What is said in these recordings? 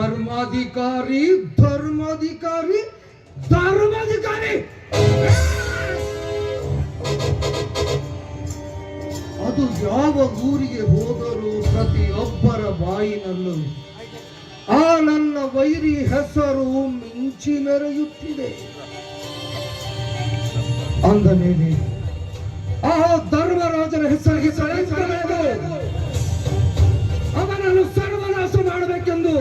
ಧರ್ಮಾಧಿಕಾರಿ ಧರ್ಮಾಧಿಕಾರಿ ಧರ್ಮಾಧಿಕಾರಿ. ಅದು ಯಾವ ಊರಿಗೆ ಹೋದರೂ ಪ್ರತಿಯೊಬ್ಬರ ಬಾಯಿನಲ್ಲೂ. ಆ ನನ್ನ ವೈರಿ ಹೆಸರು ಮಿಂಚಿ ಮೆರೆಯುತ್ತಿದೆ. ಅಂದ ಮೇಲೆ, ಆ ಧರ್ಮರಾಜನ ಹೆಸರಿಗೆ ಸಳೆಸಬೇಕು ಅವನನ್ನು ಸರ್ವನಾಶ ಮಾಡಬೇಕೆಂದು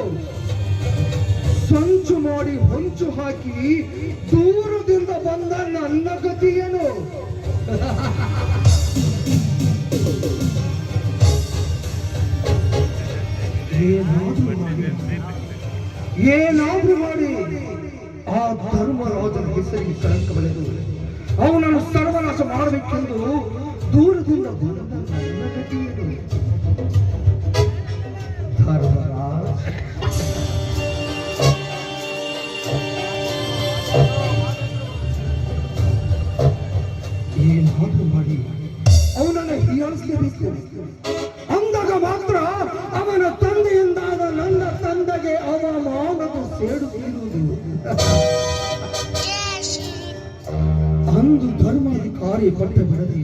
ಸಂಚು ಮಾಡಿ ಹೊಂಚು ಹಾಕಿ ದೂರದಿಂದ ಬಂದ ನನ್ನ ಗತಿಯೇನು ಏನಾದ್ರೂ ಮಾಡಿ. ಆ ಧರ್ಮರಾಜನ ಹೆಸರಿಗೆ ಕಳಂಕ ಬಳೆದು ಅವನನ್ನು ಸರ್ವನಾಶ ಮಾಡಬೇಕೆಂದು ದೂರದಿಂದ ಬಂದ ಘಾತು ಮಾಡಿ. ಅವನನ್ನು ಹೀಯಾಳಿಸಲೇಬೇಕು ಅಂದಾಗ ಮಾತ್ರ ಅವನ ತಂದೆಯಿಂದಾದ ನನ್ನ ತಂದೆಗೆ ಅವಮಾನದ ಸೇಡು ಬೀರುವುದು ಅಂದು ಧರ್ಮಾಧಿಕಾರಿ ಪಟ್ಟ ಬರದಿ